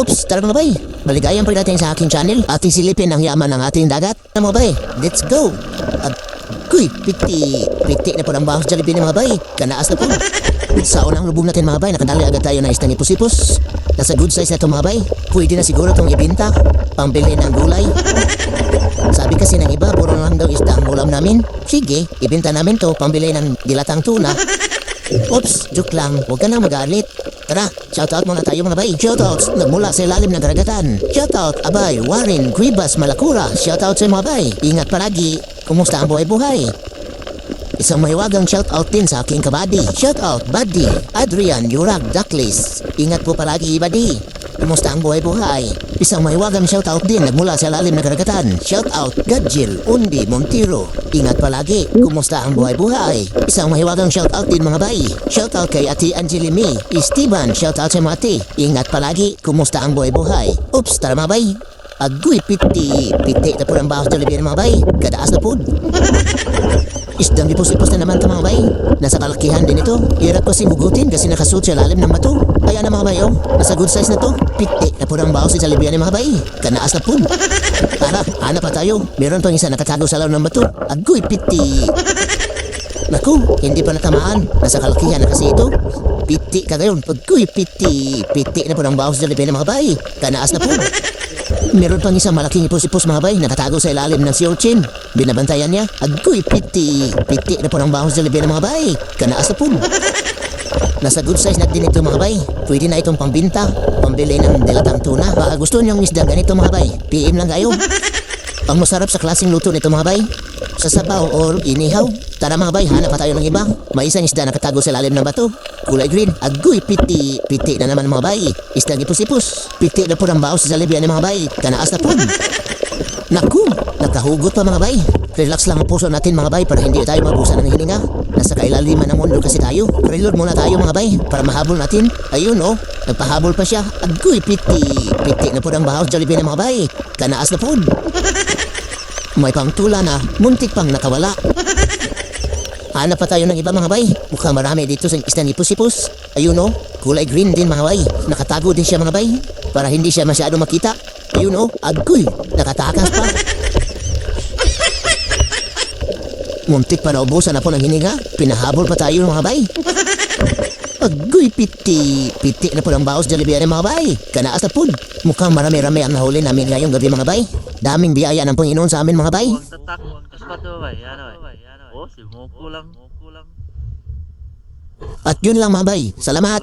Oops, tara mga bay. Maligayang pagdating sa aking channel. Ating silipin ang yaman ng ating dagat. Tara mga bay, let's go. At, kuy, piti. Piti na po ng bahos Jollibee ni mga bay. Kanaas na po. Sa unang lubog natin mga bay, nakadali agad tayo na isda ni Pusipus. Nasa good size na ito mga bay. Pwede na siguro itong ibinta. Pambili ng gulay. Sabi kasi ng iba, puro lang daw isda ang ulam namin. Sige, ibenta namin to, pambili ng dilatang tuna. Oops, joke lang. Huwag ka na magalit. Tara, shoutout muna tayo mga bay. Shoutouts nagmula sa ilalim ng karagatan. Shoutout, abay, Warren, Guibas, Malacura. Shoutout sa mga bay. Ingat palagi. Kumusta ang buhay-buhay? Isang mahiwagang shoutout din sa aking kabady. Shoutout, Buddy, Adrian, Yurag, Ducklis. Ingat po palagi, Buddy. Kumusta ang buhay-buhay? Isang mahiwagang shoutout din nagmula sa lalim ng karagatan. Shoutout, Gadjil, Undi, Montiro. Ingat palagi. Kumusta ang buhay-buhay? Isang mahiwagang shoutout din mga bay. Shoutout kay Ate Angelimi. Esteban, shoutout sa mga ate. Ingat palagi. Kumusta ang buhay-buhay? Oops, tara mga bay. Agoy piti, piti na po ng bahos Jollibee mga bay. Kadaas na po. Isdang ipos-ipos na naman ito mga bay. Nasa kalakihan din ito. Hirap kasi mugutin kasi nakasuot sa lalim ng bato. Kaya na mga bay oh, nasa good size na to. Piti na po ng baho si Jollibee ni mga bay. Kanaas na po. Tara, hanap pa tayo. Meron pang isa nakatago sa laro ng bato. Agoy piti. Naku, hindi pa natamaan. Nasa kalakihan na kasi ito. Piti ka ngayon. Agoy piti. Piti na po ng baho si Jollibee ni mga bay. Kanaas na po. Meron pang isang malaking ipos-ipos mga bay nakatago sa ilalim ng sea urchin. Binabantayan niya. Agoy, piti. Piti na po ng bahos Jollibee ng mga bay. Kanaas na po. Nasa good size na din ito mga bay. Pwede na itong pambinta. Pambili ng dilatang tuna. Baka gusto niyong isda ganito mga bay. PM lang kayo. Ang masarap sa klaseng luto nito mga bay. Sa sabaw or inihaw. Tara mga bay, hanap pa tayo ng iba. May isang isda nakatago sa lalim ng bato. Kulay green. Agoy, piti. Piti na naman mga bay. Isda ipus-ipus. Piti na po ng baos sa Jollibee ng mga bay. Kanaas na po. Naku, nakahugot pa mga bay. Relax lang ang puso natin mga bay para hindi tayo mabusan ng hininga. Nasa kailaliman ng mundo kasi tayo. Reload muna tayo mga bay para mahabol natin. Ayun oh, nagpahabol pa siya. Agoy, piti. Piti na po ng bahaw Jollibee ng mga bay. Kanaas na po. May pangtula na, muntik pang nakawala. Hanap pa tayo ng iba mga bay. Mukhang marami dito sa isla ni Pusipus. Ayun oh, kulay green din mga bay. Nakatago din siya mga bay. Para hindi siya masyado makita. Ayun oh, agoy, nakatakas pa. Muntik pa naubusan na po ng hininga. Pinahabol pa tayo mga bay. Agoy, piti. Piti na po ng baos ng mga bay. Kanaas na po. Mukhang marami-rami ang nahuli namin ngayong gabi mga bay. Daming biyaya ng Panginoon sa amin mga bay. At yun lang mga bay. Salamat.